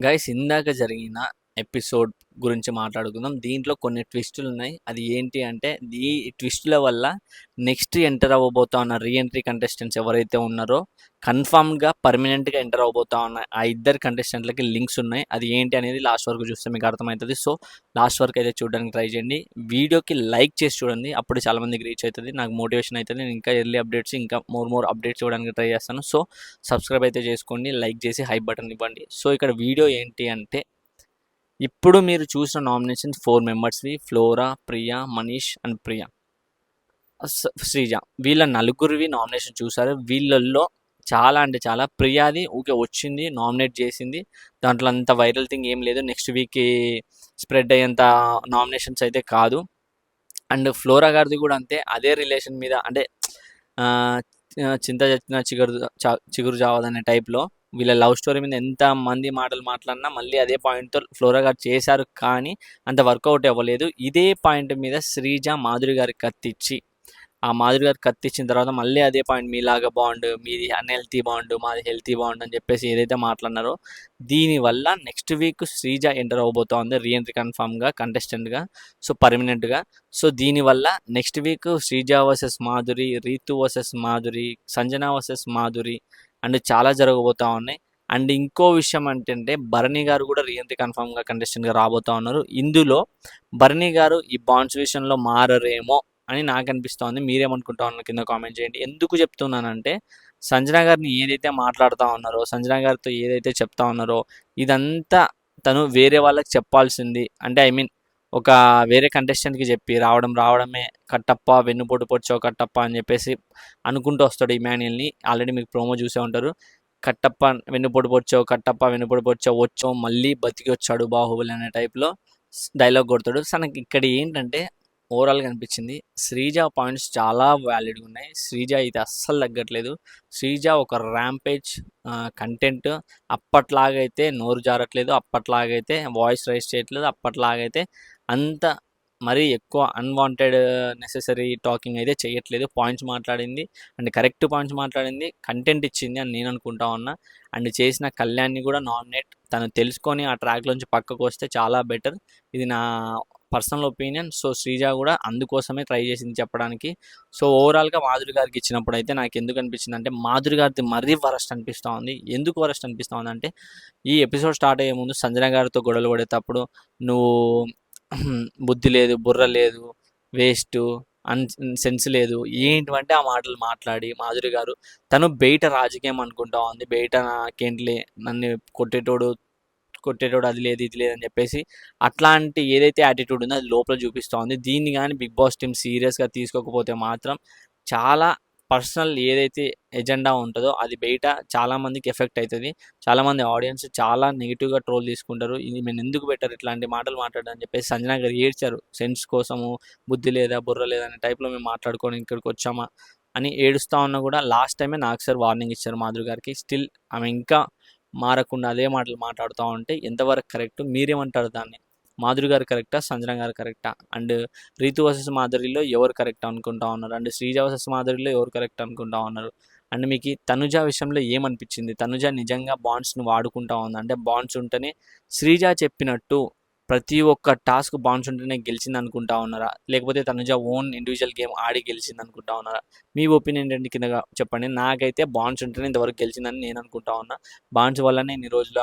Guys ఇందాక జరిగిన episode గురించి మాట్లాడుకుందాం. దీంట్లో కొన్ని ట్విస్టులు ఉన్నాయి అది ఏంటి అంటే ఈ ట్విస్టుల వల్ల నెక్స్ట్ ఎంటర్ అవ్వబోతా ఉన్న రీఎంట్రీ కంటెస్టెంట్స్ ఎవరైతే ఉన్నారో కన్ఫామ్గా పర్మనెంట్గా ఎంటర్ అవ్వబోతా ఉన్న ఆ ఇద్దరు కంటెస్టెంట్లకి లింక్స్ ఉన్నాయి. అది ఏంటి అనేది లాస్ట్ వరకు చూస్తే మీకు అర్థమవుతుంది. సో లాస్ట్ వరకు అయితే చూడడానికి ట్రై చేయండి. వీడియోకి లైక్ చేసి చూడండి. అప్పుడు చాలామందికి రీచ్ అవుతుంది. నాకు మోటివేషన్ అవుతుంది. నేను ఇంకా ఎర్లీ అప్డేట్స్ ఇంకా మోర్ మోర్ అప్డేట్స్ చూడడానికి ట్రై చేస్తాను. సో సబ్స్క్రైబ్ అయితే చేసుకోండి. లైక్ చేసి హై బటన్ ఇవ్వండి. సో ఇక్కడ వీడియో ఏంటి అంటే ఇప్పుడు మీరు చూసిన నామినేషన్స్ ఫోర్ మెంబర్స్వి ఫ్లోరా ప్రియా మనీష్ అండ్ ప్రియా. శ్రీజ. వీళ్ళ నలుగురివి నామినేషన్ చూసారు. వీళ్ళల్లో చాలా అంటే చాలా. ప్రియాది ఊకే వచ్చింది నామినేట్ చేసింది. దాంట్లో అంత వైరల్ థింగ్ ఏం లేదు. నెక్స్ట్ వీక్ స్ప్రెడ్ అయ్యేంత నామినేషన్స్ అయితే కాదు. అండ్ ఫ్లోరా గారిది కూడా అంతే. అదే రిలేషన్ మీద అంటే చింత చచ్చిన చిగురు చా- చిగురు చావదనే టైప్లో వీళ్ళ లవ్ స్టోరీ మీద ఎంత మంది మాటలు మాట్లాడినా మళ్ళీ అదే పాయింట్తో ఫ్లోరా గారు చేశారు కానీ అంత వర్కౌట్ అవ్వలేదు. ఇదే పాయింట్ మీద శ్రీజ మాధురి గారికి కత్తిచ్చి ఆ మాధురి గారికి కత్తిచ్చిన తర్వాత మళ్ళీ అదే పాయింట్ మీలాగా బాండ్ మీది అన్హెల్తీ బాండ్ మాది హెల్తీ బాండ్ అని చెప్పేసి ఏదైతే మాట్లాడినారో దీనివల్ల నెక్స్ట్ వీక్ శ్రీజ ఎంటర్ అవబోతోంది రీఎంట్రీ కన్ఫామ్గా కంటెస్టెంట్గా సో పర్మనెంట్గా. సో దీనివల్ల next week Sreeja versus Madhuri Rithu versus Madhuri Sanjana versus Madhuri and చాలా జరగబోతా ఉన్నాయి. అండ్ ఇంకో విషయం ఏంటంటే భరణి గారు కూడా రీఎంట్రీ కన్ఫామ్గా కంటెస్టెంట్గా రాబోతా ఉన్నారు. ఇందులో భరణి గారు ఈ బాండ్స్ విషయంలో మారరేమో అని నాకు అనిపిస్తోంది మీరేమనుకుంటా ఉన్నారు? కింద కామెంట్ చేయండి. ఎందుకు చెప్తున్నానంటే సంజన గారిని ఏదైతే మాట్లాడుతూ ఉన్నారో సంజన గారితో ఏదైతే చెప్తా ఉన్నారో ఇదంతా తను వేరే వాళ్ళకి చెప్పాల్సింది. అంటే ఐ మీన్ ఒక వేరే కంటెస్టెంట్కి చెప్పి రావడం రావడమే కట్టప్ప వెన్నుపోటు పొడిచో కట్టప్ప అని చెప్పేసి అనుకుంటూ వస్తాడు ఇమాన్యుల్ని ఆల్రెడీ మీకు ప్రోమో చూసే ఉంటారు. కట్టప్ప వెన్నుపోటు పొడిచావు కట్టప్ప వెన్నుపోటు పొడిచావు వచ్చావు మళ్ళీ బతికి వచ్చాడు బాహుబలి అనే టైప్లో డైలాగ్ కొడతాడు. సో నాకు ఇక్కడ ఏంటంటే ఓవరాల్గా అనిపించింది శ్రీజ పాయింట్స్ చాలా వ్యాలిడ్గా ఉన్నాయి. శ్రీజ అయితే అస్సలు తగ్గట్లేదు. శ్రీజ ఒక ర్యాంపేజ్ కంటెంట్ అప్పట్లాగైతే నోరు జారట్లేదు. అప్పట్లాగైతే వాయిస్ రైస్ చేయట్లేదు. అప్పట్లాగైతే అంత మరీ ఎక్కువ అన్వాంటెడ్ నెససరీ టాకింగ్ అయితే చేయట్లేదు పాయింట్స్ మాట్లాడింది. అండ్ కరెక్ట్ పాయింట్స్ మాట్లాడింది. కంటెంట్ ఇచ్చింది అని నేను అనుకుంటా ఉన్నా. అండ్ చేసిన కళ్యాణ్ని కూడా నామినేట్ తను తెలుసుకొని ఆ ట్రాక్లోంచి పక్కకు వస్తే చాలా బెటర్ ఇది నా పర్సనల్ ఒపీనియన్ సో శ్రీజ కూడా అందుకోసమే ట్రై చేసింది చెప్పడానికి. సో ఓవరాల్గా మాధురి గారికి ఇచ్చినప్పుడు అయితే నాకు ఎందుకు అనిపించింది అంటే మాధురి గారిది మరీ వరస్ట్ అనిపిస్తూ ఉంది. ఎందుకు వరస్ట్ అనిపిస్తూ ఉంది అంటే ఈ ఎపిసోడ్ స్టార్ట్ అయ్యే ముందు సంజన గారితో గొడవలు పడేటప్పుడు నువ్వు బుద్ధి లేదు బుర్ర లేదు వేస్ట్ అన్ సెన్స్ లేదు. ఏంటివంటే ఆ మాటలు మాట్లాడి మాధురి గారు తను బయట రాజకీయం అనుకుంటా ఉంది. బయట నాకేంటిలే నన్ను కొట్టేటోడు కొట్టేటోడు అది లేదు ఇది లేదు అని చెప్పేసి అట్లాంటి ఏదైతే యాటిట్యూడ్ ఉందో అది లోపల చూపిస్తూ ఉంది. దీన్ని కానీ బిగ్ బాస్ టీమ్ సీరియస్గా తీసుకోకపోతే మాత్రం చాలా పర్సనల్ ఏదైతే ఎజెండా ఉంటుందో అది బయట చాలామందికి ఎఫెక్ట్ అవుతుంది. చాలామంది ఆడియన్స్ చాలా నెగిటివ్గా ట్రోల్ తీసుకుంటారు. ఇది మేము ఎందుకు పెట్టారు ఇట్లాంటి మాటలు మాట్లాడడం అని చెప్పేసి సంజన గారు ఏడ్చారు. సెన్స్ కోసము బుద్ధి లేదా బుర్ర లేదా అనే టైప్లో మేము మాట్లాడుకొని ఇక్కడికి వచ్చామా అని ఏడుస్తా ఉన్నా కూడా లాస్ట్ టైమే నాకు సార్ వార్నింగ్ ఇచ్చారు మాధురి గారికి. స్టిల్ ఆమె ఇంకా మారకుండా అదే మాటలు మాట్లాడుతూ ఉంటే ఎంతవరకు కరెక్ట్ మీరేమంటారు దాన్ని? మాధురి గారు కరెక్టా? సంజన గారు కరెక్టా? అండ్ రీతు వర్సెస్ మాధురిలో ఎవరు కరెక్ట్ అనుకుంటా ఉన్నారు? అండ్ శ్రీజ వర్సెస్ మాధురిలో ఎవరు కరెక్ట్ అనుకుంటా ఉన్నారు? అండ్ మీకు తనుజ విషయంలో ఏమనిపించింది? తనుజ నిజంగా బాండ్స్ని వాడుకుంటా ఉంది? అంటే బాండ్స్ ఉంటేనే శ్రీజ చెప్పినట్టు ప్రతి ఒక్క టాస్క్ బాండ్స్ ఉంటేనే గెలిచింది అనుకుంటా ఉన్నారా? లేకపోతే తనుజ ఓన్ ఇండివిజువల్ గేమ్ ఆడి గెలిచింది అనుకుంటా ఉన్నారా? మీ ఒపీనియన్ ఏంటి కింద చెప్పండి. నాకైతే బాండ్స్ ఉంటేనే ఇంతవరకు గెలిచిందని నేను అనుకుంటా ఉన్నా. బాండ్స్ వల్లనే ఇన్ని రోజులు